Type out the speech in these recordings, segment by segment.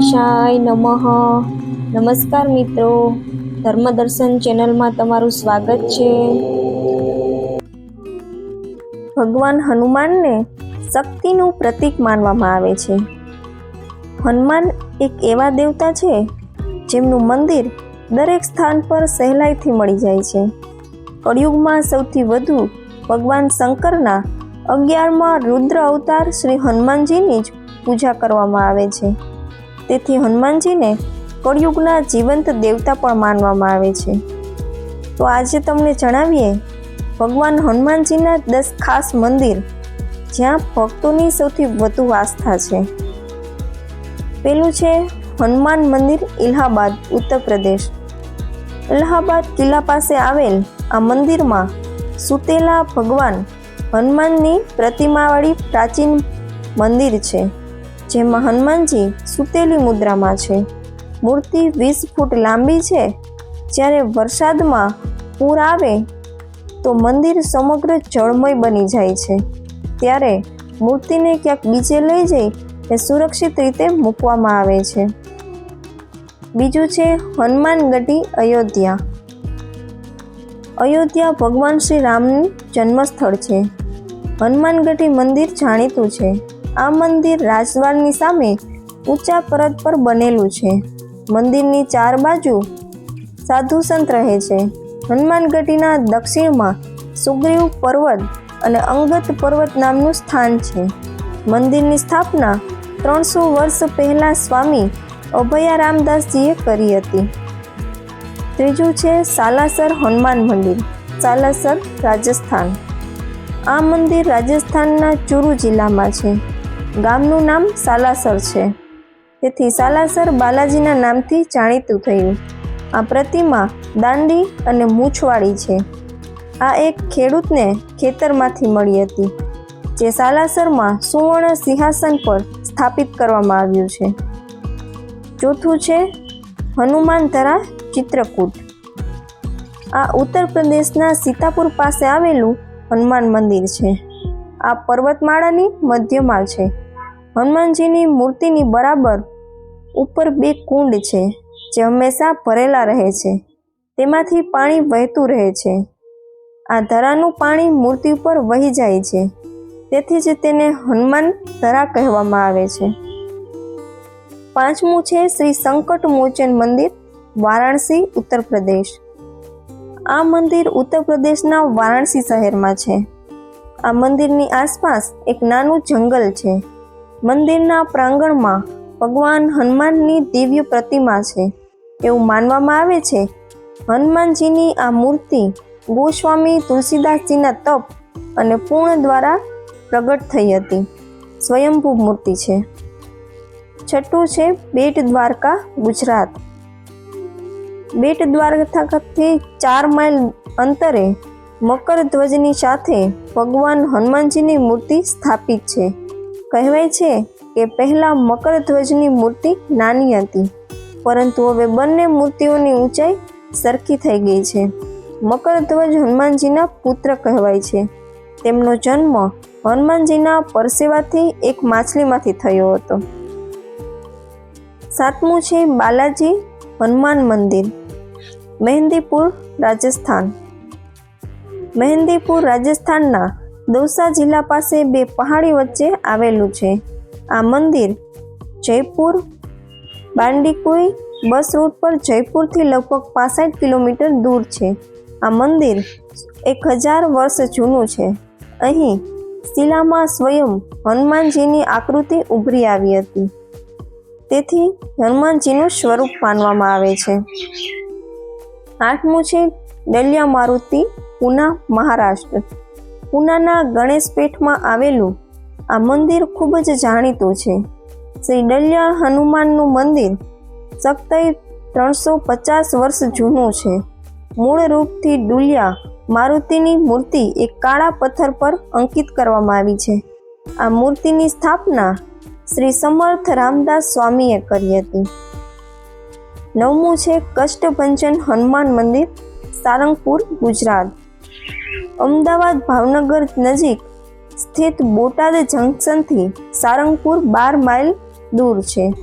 ગણેશાય નમઃ. નમસ્કાર મિત્રો. ધર્મદર્શન ચેનલમાં તમારું સ્વાગત છે. ભગવાન હનુમાનને શક્તિનું પ્રતીક માનવામાં આવે છે. હનુમાન એક એવા દેવતા છે, જેમનું મંદિર દરેક સ્થાન પર સહેલાઈથી મળી જાય છે. કળિયુગમાં સૌથી વધુ ભગવાન શંકરના અગિયારમાં રુદ્ર અવતાર શ્રી હનુમાનજીની જ પૂજા કરવામાં આવે છે. તેથી હનુમાનજીને કળિયુગના જીવંત દેવતા પણ માનવામાં આવે છે. તો આજે તમને જણાવીએ, ભગવાન હનુમાનજીના દસ ખાસ મંદિર, જ્યાં ભક્તોની સૌથી વધુ આસ્થા છે. પેલું છે હનુમાન મંદિર ઇલ્હાબાદ, ઉત્તર પ્રદેશ. ઇલાહાબાદ કિલ્લા પાસે આવેલ આ મંદિરમાં સુતેલા ભગવાન હનુમાનની પ્રતિમાવાળી પ્રાચીન મંદિર છે. જેમાં હનુમાનજી સુતેલી મુદ્રામાં છે. મૂર્તિ વીસ ફૂટ લાંબી છે. જ્યારે વરસાદમાં પૂર આવે, તો મંદિર સમગ્ર જળમય બની જાય છે. ત્યારે મૂર્તિને ક્યાંક બીજે લઈ જઈ એ સુરક્ષિત રીતે મૂકવામાં આવે છે. બીજું છે હનુમાનગઢી અયોધ્યા. અયોધ્યા ભગવાન શ્રી રામનું જન્મસ્થળ છે. હનુમાનગઢી મંદિર જાણીતું છે. આ મંદિર રાજદ્વારની સામે ઊંચા પરત પર બનેલું છે. મંદિરની ચાર બાજુ સાધુ સંત રહે છે. હનુમાનગઢીના દક્ષિણમાં સુગ્રીવ પર્વત અને અંગત પર્વત નામનું સ્થાન છે. મંદિરની સ્થાપના ત્રણસો વર્ષ પહેલાં સ્વામી અભયા રામદાસજીએ કરી હતી. ત્રીજું છે સાલાસર હનુમાન મંદિર, સાલાસર રાજસ્થાન. આ મંદિર રાજસ્થાનના ચુરુ જિલ્લામાં છે. ગામનું નામ સાલાસર છે. તેથી સાલાસર બાલાજીના નામથી જાણીતું થયું. આ પ્રતિમા દાંડી અને મૂછવાળી છે. આ એક ખેડૂતને ખેતરમાંથી મળી હતી, જે સાલાસરમાં સુવર્ણ સિંહાસન પર સ્થાપિત કરવામાં આવ્યું છે. ચોથું છે હનુમાનધરા ચિત્રકૂટ. આ ઉત્તર પ્રદેશના સીતાપુર પાસે આવેલું હનુમાન મંદિર છે. આ પર્વતમાળાની મધ્યમાં છે. હનુમાનજીની મૂર્તિની બરાબર ઉપર બે કુંડ છે, જે હંમેશા ભરેલા રહે છે. તેમાંથી પાણી વહેતું રહે છે. આ ધરાનું પાણી મૂર્તિ ઉપર વહી જાય છે. તેથી જ તેને હનુમાન ધરા કહેવામાં આવે છે. પાંચમું છે શ્રી સંકટ મોચન મંદિર, વારાણસી, ઉત્તર પ્રદેશ. આ મંદિર ઉત્તર પ્રદેશના વારાણસી શહેરમાં છે. આ મંદિરની આસપાસ એક નાનું જંગલ છે. મંદિરના પ્રાંગણમાં ભગવાન હનુમાનની દિવ્ય પ્રતિમા છે. એવું માનવામાં આવે છે. હનુમાનજીની આ મૂર્તિ ગોસ્વામી તુલસીદાસજીના તપ અને પૂર્ણ દ્વારા પ્રગટ થઈ હતી. સ્વયંભૂ મૂર્તિ છે. છઠ્ઠું છે બેટ દ્વારકા, ગુજરાત. બેટ દ્વારકાથી ચાર માઇલ અંતરે મકર ધ્વજની સાથે ભગવાન હનુમાનજીની મૂર્તિ સ્થાપિત છે. કહેવાય છે કે પહેલાં મકર ધ્વજની મૂર્તિ નાની હતી, પરંતુ હવે બંને મૂર્તિઓની ઊંચાઈ સરખી થઈ ગઈ છે. મકર ધ્વજ હનુમાનજીના પુત્ર કહેવાય છે. તેમનો જન્મ હનુમાનજીના પરસેવાથી એક માછલીમાંથી થયો હતો. સાતમું છે બાલાજી હનુમાન મંદિર, મહેંદીપુર રાજસ્થાન. મહેંદીપુર રાજસ્થાનના દૌસા જિલ્લા પાસે બે પહાડી વચ્ચે આવેલું છે. આ મંદિર જયપુર બાંડીકુઈ બસ રૂટ પર જયપુરથી લગભગ પાસઠ કિલોમીટર દૂર છે. આ મંદિર એક હજાર વર્ષ જૂનું છે. અહીં શિલામાં સ્વયં હનુમાનજીની આકૃતિ ઉભરી આવી હતી. તેથી હનુમાનજીનું સ્વરૂપ માનવામાં આવે છે. આઠમું છે ડલિયા મારુતિ પુના મહારાષ્ટ્ર. પુનાના ગણેશપેઠમાં આવેલું આ મંદિર ખૂબ જ જાણીતું છે. શ્રી ડલિયા હનુમાનનું મંદિર સખ્તઈ ત્રણસો પચાસ વર્ષ જૂનું છે. મૂળ રૂપથી ડુલિયા મારુતિની મૂર્તિ એક કાળા પથ્થર પર અંકિત કરવામાં આવી છે. આ મૂર્તિની સ્થાપના શ્રી સમર્થ રામદાસ સ્વામીએ કરી હતી. નવમું છે કષ્ટભંજન હનુમાન મંદિર, સારંગપુર, ગુજરાત. અમદાવાદ ભાવનગર નજીક સ્થિત બોટાદ જંકશનથી સારંગપુર બાર માઇલ દૂર છે.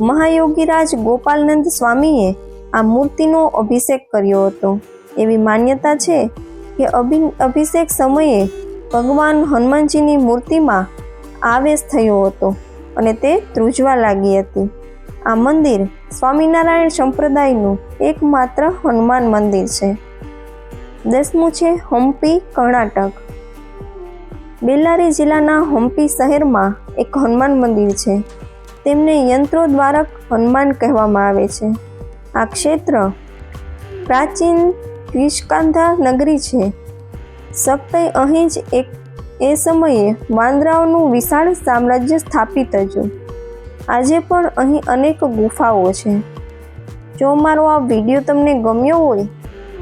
મહાયોગીરાજ ગોપાલનંદ સ્વામીએ આ મૂર્તિનો અભિષેક કર્યો હતો. એવી માન્યતા છે કે અભિ અભિષેક સમયે ભગવાન હનુમાનજીની મૂર્તિમાં આવેશ થયો હતો અને તે ધ્રુજવા લાગી હતી. આ મંદિર સ્વામિનારાયણ સંપ્રદાયનું એકમાત્ર હનુમાન મંદિર છે. દસમું છે હમ્પી કર્ણાટક. બેલ્લારી જિલ્લાના હમ્પી શહેરમાં એક હનુમાન મંદિર છે. તેમને યંત્રો દ્વારક હનુમાન કહેવામાં આવે છે. આ ક્ષેત્ર પ્રાચીન વિષ્કાંધા નગરી છે. સપ્તય અહીં જ એક, એ સમયે વાંદરાઓનું વિશાળ સામ્રાજ્ય સ્થાપિત હતું આજે પણ અહીં અનેક ગુફાઓ છે. જો મારો આ વીડિયો તમને ગમ્યો હોય